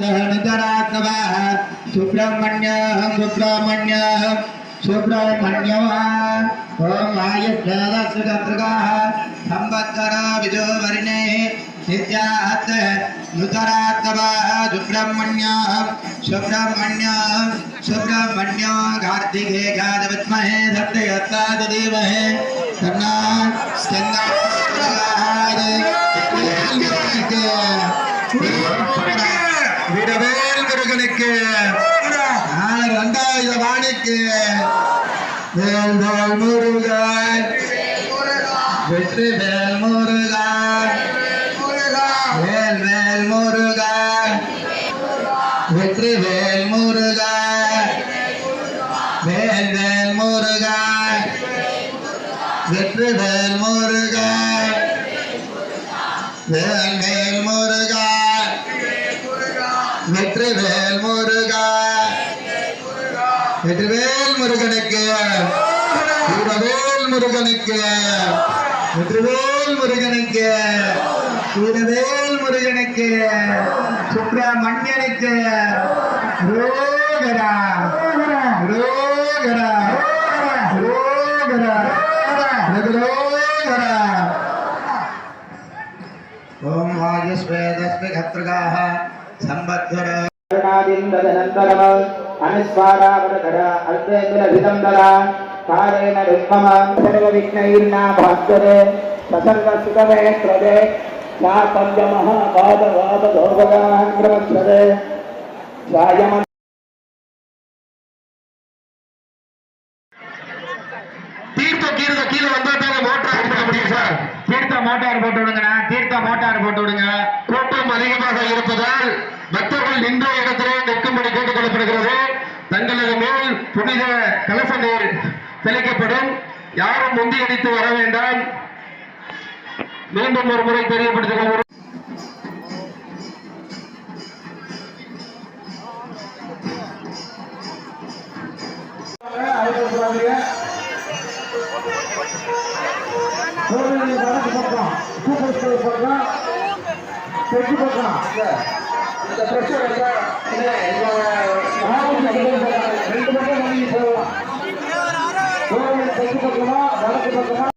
सहनतरात्मः सुब्रह्मण्यः सुब्रह्मण्यः सुब्रह्मण्यः ॐ आयुष्ठादशकर्तृकाः संवत्सरा विजो वरिणेः नित्याहत नुतरात्मः सुब्रह्मण्यः सुब्रह्मण्यः सत्य कार्तिके गाजविद्महे விடவேல் முருகனுக்கு நாளை வாணிக்கு. வேல் முருகன் வெற்றி வேல் முருகன் வேல் வேல் முருகன் வெற்றி வேல் முருகன் வேல் வேல் முருகன் வெற்றி வேல் முருகன் வேல் வேல் முருகன் வெற்றிவேல் முருகா. வெற்றிவேல் முருகனுக்கு. வீரவேல் முருகனுக்கு. வெற்றிவேல் முருகனுக்கு. வீரவேல் முருகனுக்கு. சுப்பிரமணியனுக்கு. ரோகரா. ரோகரா. ரோகரா. ரோகரா. ஓம் வாயுஸ்வேதஸ்மி సంవత్సర తదనంతరమ అనుస్వారావరకర అర్థేంద్ర విదంబర కారేణ విద్మమ సర్వ విఘ్నైర్నా భాస్కరే ససర్వ సుఖమే ప్రదే సా పంచమః పాద వాద దౌర్వగాన్ ప్రవక్షదే స్వాయమ தீர்த்த கீழே வந்தா மோட்டார் போட்டு விடுங்கண்ணா தீர்த்த மோட்டார் போட்டு விடுங்க. கூட்டம் அதிகமாக இருப்பதால் பக்தர்கள் நின்ற இடத்திலே நிற்கும்படி கேட்டுக் கொள்ளப்படுகிறது. தங்களது மேல் புனித கலச நீர் தெளிக்கப்படும். யாரும் முந்தி அடித்து வர வேண்டாம். மீண்டும் ஒரு முறை தெரியப்படுத்திக் கோவிலுடைய வடக்கு சூப்பர் ஸ்டோர் பக்கம் தெற்கு பக்கம் இந்த பிரச்சனை ரெண்டு பக்கம் வாங்கி போகலாம் தெற்கு பக்கமா வடக்கு பக்கமா